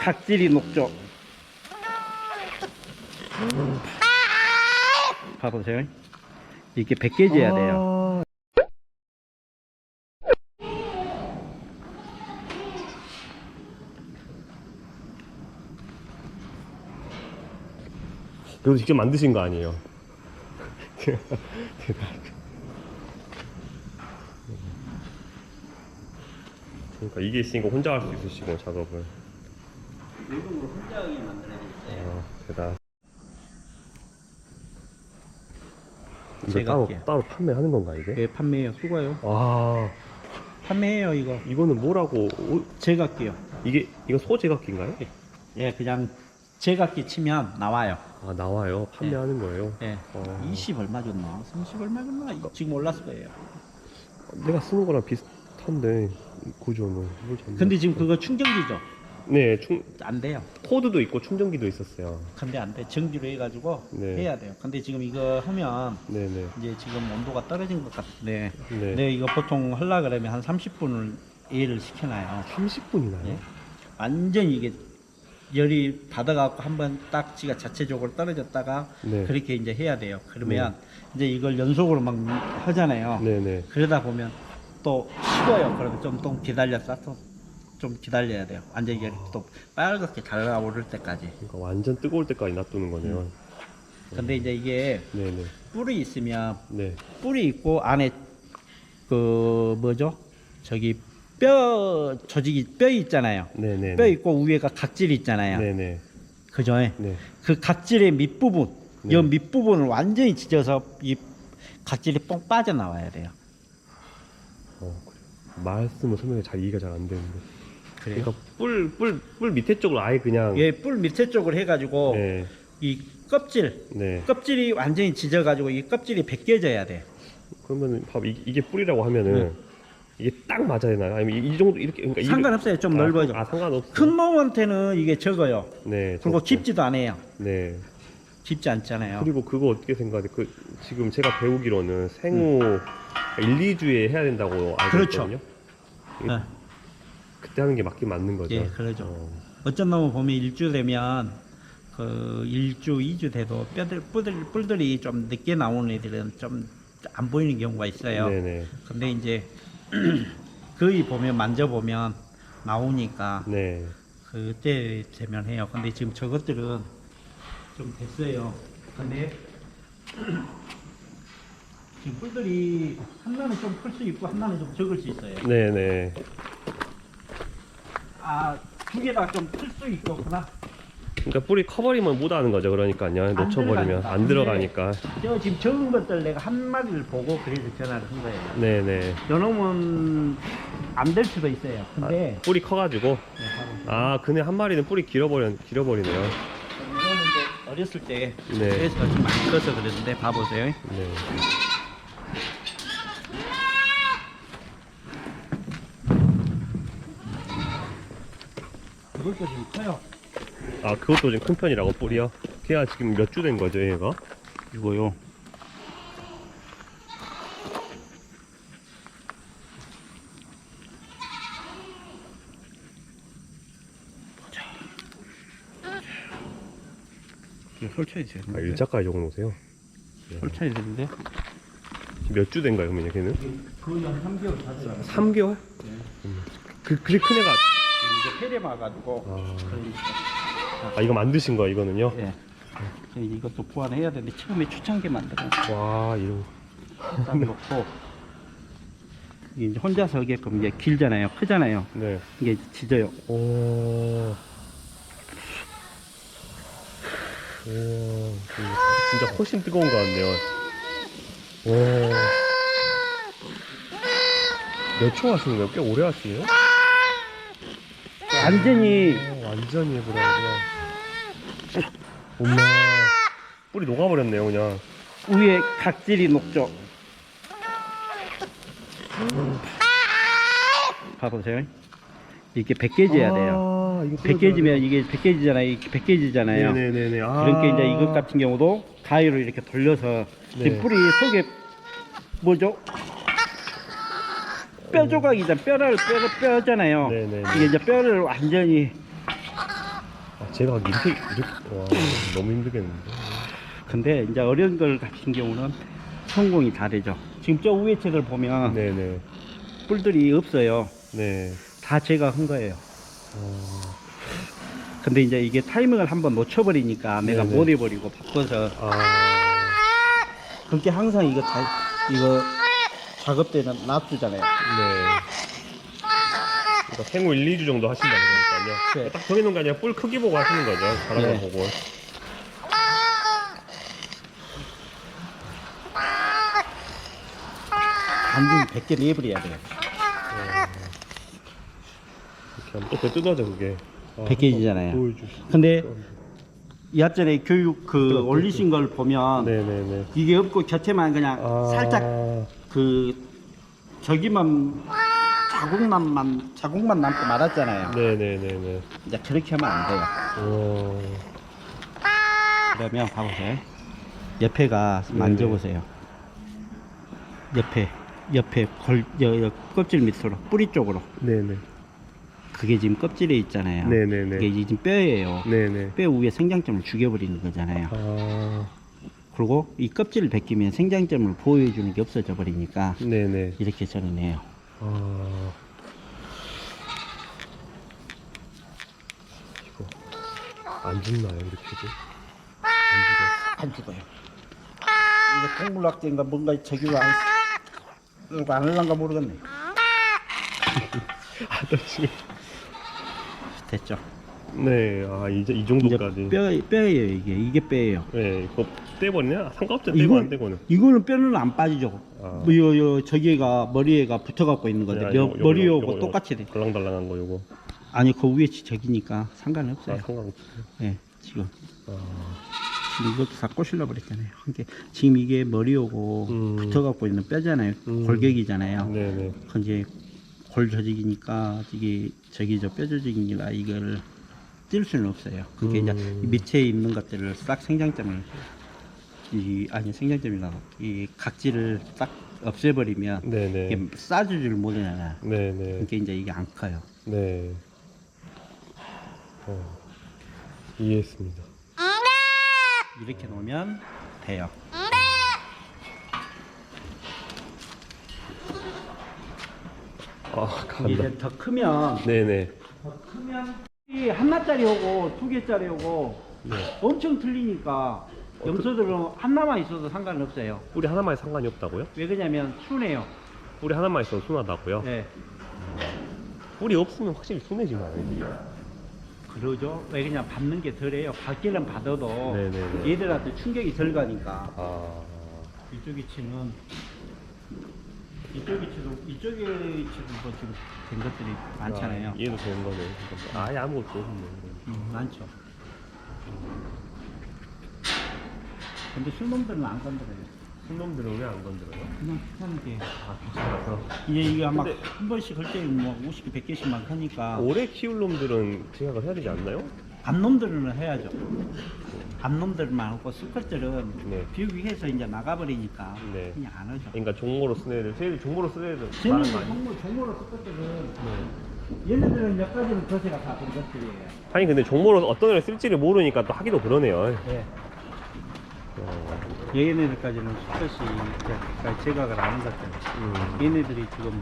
각질이 녹죠. 봐보세요. 이렇게 벗겨져야 돼요. 이것도 직접 만드신 거 아니에요? 그러니까 이게 있으니까 혼자 할 수 있으시고 작업을 일본으로 혼자 하게 만들어졌어요. 아, 대단. 이거 제가 따로 할게요. 따로 판매하는 건가 이게? 예, 판매해요. 수고요. 아 판매해요, 이거. 이거는 뭐라고? 오, 제각기요. 이게 이거 소제각기인가요? 예, 그냥 제각기 치면 나와요. 아 나와요. 판매하는 거예요. 예. 어. 20 얼마 줬나? 30 얼마 줬나? 지금 올랐을 거예요. 내가 쓰는 거랑 비슷한데 구조는 뭘 근데 지금 그거 충전기죠? 네 충, 안 돼요. 코드도 있고 충전기도 있었어요. 근데 안 돼. 정지로 해가지고 네. 해야 돼요. 근데 지금 이거 하면 네네. 이제 지금 온도가 떨어진 것 같은데 네. 네, 이거 보통 하려 그러면 한 30분을 예를 시켜놔요. 30분이나요? 예? 완전히 이게 열이 받아갖고 한번 딱 지가 자체적으로 떨어졌다가 네. 그렇게 이제 해야 돼요. 그러면 이제 이걸 연속으로 막 하잖아요. 네네. 그러다 보면 또 식어요. 그러면 좀또 기다렸다 또 좀 기다려야 돼요. 완전히 열이 또 빨갛게 달아오를 때까지. 그러니까 완전 뜨거울 때까지 놔두는 거네요. 근데 이제 이게 네네. 뿔이 있으면 네. 뿔이 있고 안에 그 뭐죠? 저기 뼈 조직이 뼈 있잖아요. 네네. 뼈 있고 위에가 각질 있잖아요. 네네. 그죠? 네. 그 각질의 밑부분, 네. 이 밑부분을 완전히 찢어서 이 각질이 뻥 빠져나와야 돼요. 어, 그래요. 말씀을 설명이 잘 이해가 잘 안 되는데. 그래요? 그러니까 뿔, 뿔, 뿔 밑에 쪽으로 아예 그냥. 예, 뿔 밑에 쪽을 해가지고 네. 이 껍질, 네. 껍질이 완전히 찢어가지고 이 껍질이 벗겨져야 돼. 그러면은 봐봐 이- 이게 뿔이라고 하면은 네. 이게 딱 맞아야 되나요? 아니면 이, 이 정도 이렇게 그러니까 상관없어요. 좀 아, 넓어져. 아 상관없어. 큰 놈한테는 이게 적어요. 네. 그리고 적고. 깊지도 않아요. 네. 깊지 않잖아요. 그리고 그거 어떻게 생각해? 그 지금 제가 배우기로는 생후 1, 2주에 해야 된다고 알고 음. 그렇죠. 있거든요. 네. 그때 하는 게 맞긴 맞는 거죠. 예, 그러죠. 어, 어쩐 놈은 보면 일주 되면 그 일주, 이주 돼도 뼈들, 뿔들, 뿔들이 좀 늦게 나오는 애들은 좀 안 보이는 경우가 있어요. 네네. 근데 이제 거의 보면 만져보면 나오니까 네. 그때 되면 해요. 근데 지금 저것들은 좀 됐어요. 근데 지금 뿔들이 하나는 좀 클 수 있고 하나는 좀 적을 수 있어요. 네네. 아, 두 개 다 좀 클 수 있고 하나 그러니까 뿔이 커버리면 못 하는 거죠. 그러니까요. 놓쳐버리면 들어가니까. 안 들어가니까. 저 지금 적은 것들 내가 한 마리를 보고 그래서 전화를 한 거예요. 네네. 요놈은 안 될 수도 있어요. 근데 아, 뿔이 커가지고. 네, 바로 아, 근데 한 마리는 뿔이 길어버려, 길어버리네요. 이거는 이제 어렸을 때 네. 그래서 좀 많이 커서 그랬는데 봐보세요. 네. 그것도 좀 커요. 아, 그것도 지금 큰 편이라고 뿔이요? 걔가 지금 몇 주 된 거죠, 얘가? 이거요. 아, 되는데. 일자까지 적어놓으세요. 설치해야 되는데. 몇 주 된가요, 그러면 걔는? 거의 한 3개월 다 돼요. 3개월? 그, 그리 큰 애가. 이제 폐렴 와가지고. 아. 아, 이거 만드신 거예요, 이거는요? 예. 이것도 보완해야 되는데 처음에 초창기 만들어 와, 이런. 딱 놓고 이게 이제 혼자 서게끔 이게 길잖아요, 크잖아요. 네. 이게 짖어요. 오. 오, 진짜 훨씬 뜨거운 것 같네요. 오. 몇초 하시는 거예요? 꽤 오래 하시네요? 완전히 오, 완전히 해보라고요. 엄마. 뿌리 녹아버렸네요, 그냥. 위에 각질이 녹죠. 봐보세요. 이렇게 벗겨져야 돼요. 아, 이거 벗겨지면 이게 벗겨지잖아요. 이렇게 벗겨지잖아요. 네네네네. 아. 그러니까 이제 이것 같은 경우도 가위로 이렇게 돌려서 네. 뿌리 속에 뭐죠? 뼈 조각이잖아. 뼈를 뼈 뼈잖아요. 네네네. 이게 이제 뼈를 완전히 아, 제가 이렇게 이렇게 와 너무 힘들겠는데. 근데 이제 어려운 걸 같은 경우는 성공이 다르죠. 지금 저 위에 책을 보면 네네. 뿔들이 없어요. 네. 다 제가 한 거예요. 어, 근데 이제 이게 타이밍을 한번 놓쳐버리니까 내가 네네. 못 해버리고 바꿔서 아. 그렇게 항상 이거 다 이거 작업 때는 놔두잖아요. 네. 그러니까 생후 1, 2주 정도 하신다 그러니까요. 네. 딱 정해놓은 게 아니라 뿔 크기 보고 하시는 거죠. 자란 네. 거 보고. 단순히 100개 내버려야 돼요. 이렇게 하면 또그 뜯어져 그게. 아, 백개지잖아요. 보여주시. 근데 야전에 교육 그 올리신 걸 보면 네네네. 이게 없고 곁에만 그냥 아. 살짝 그 저기만 자국만만 자국만 남고 말았잖아요. 네네네네. 이제 그렇게 하면 안 돼요. 어. 그러면 봐보세요. 옆에가. 만져보세요. 옆에 옆에 골 여, 여, 껍질 밑으로 뿌리 쪽으로 네네. 그게 지금 껍질에 있잖아요. 네네네. 이게 지금 뼈예요. 네네. 뼈 위에 생장점을 죽여버리는 거잖아요. 아. 그리고 이 껍질을 벗기면 생장점을 보호해주는 게 없어져 버리니까 네네. 이렇게 저는 해요. 아. 이거 안 죽나요 이렇게도? 안 죽어. 안 죽어요. 이거 동물학대인가 뭔가 저기가 안, 이거 안 할란가 모르겠네. 아, 나 지금. 됐죠. 네, 아 이제 이 정도까지. 뼈 뼈예요 이게 이게 뼈예요. 네, 이거 떼버리냐? 상관없죠. 떼고 안 떼고는. 이거는 뼈는 안 빠지죠. 아. 뭐 요, 요 저기가 머리에가 붙어 갖고 있는 건데 네, 며- 요거, 요거, 머리하고 요거, 요거. 똑같이 돼. 달랑달랑한 거 요거. 아니 그 위에 저기니까 아, 상관없어요. 상관없어요. 네, 지금 아, 지금 이것도 다 꼬실러 버렸잖아요. 이게 지금 이게 머리하고 음. 붙어 갖고 있는 뼈잖아요. 음. 골격이잖아요. 네네. 그 이제 골 조직이니까 이게 저기 저 뼈 조직이라 이걸 뛸 수는 없어요. 그게 이제 음. 이 밑에 있는 것들을 싹 생장점을 이 아니 생장점이나 이 각질을 딱 없애버리면 네네. 이게 싸주지를 못하잖아. 네네. 그러니까 이제 이게 안 커요. 네. 어, 이해했습니다. 이렇게 놓으면 돼요. 아. 이제 더 크면 네네. 더 크면 이 하나짜리 오고 두 개짜리 오고 네. 엄청 틀리니까 염소들은 하나만 있어도 상관없어요. 뿌리 하나만 상관이 없다고요? 왜 그러냐면 순해요. 뿌리 하나만 있어도 순하다고요? 네. 뿌리 없으면 확실히 순해지나요? 이게? 그러죠. 왜 그냥 받는 게 덜해요. 받기는 받아도 네네네. 얘들한테 충격이 덜 가니까 아, 이쪽 위치는 이쪽 위치도 이쪽에 위치도 뭐 지금 된 것들이 많잖아요. 아, 이해도 되는 거네. 그러니까 아예 아무것도 없네. 음, 많죠. 근데 술놈들은 안 건드려요. 순놈들은 왜 안 건드려요? 그냥 하는 게 아, 귀찮아서. 이제 이게 아마 근데- 한 번씩 할때뭐 50개, 100개씩만 하니까 오래 키울 놈들은 제약을 해야 되지 않나요? 암놈들은 해야죠. 암놈들만 하고 수컷들은 네. 비교해서 이제 나가버리니까 네. 그냥 안 하죠. 그러니까 종모로 쓰는 애들, 쟤들 종모로 쓰는 애들 쟤는 많은 거 아니에요? 정모, 정모로 수컷들은 네. 얘네들은 몇 가지는 거세가 다 그런 것들이에요. 아니 근데 종모로 어떤 애를 쓸지를 모르니까 또 하기도 그러네요. 네. 어, 얘네들까지는 수컷이 이제 제각을 아는 것들. 음. 얘네들이 지금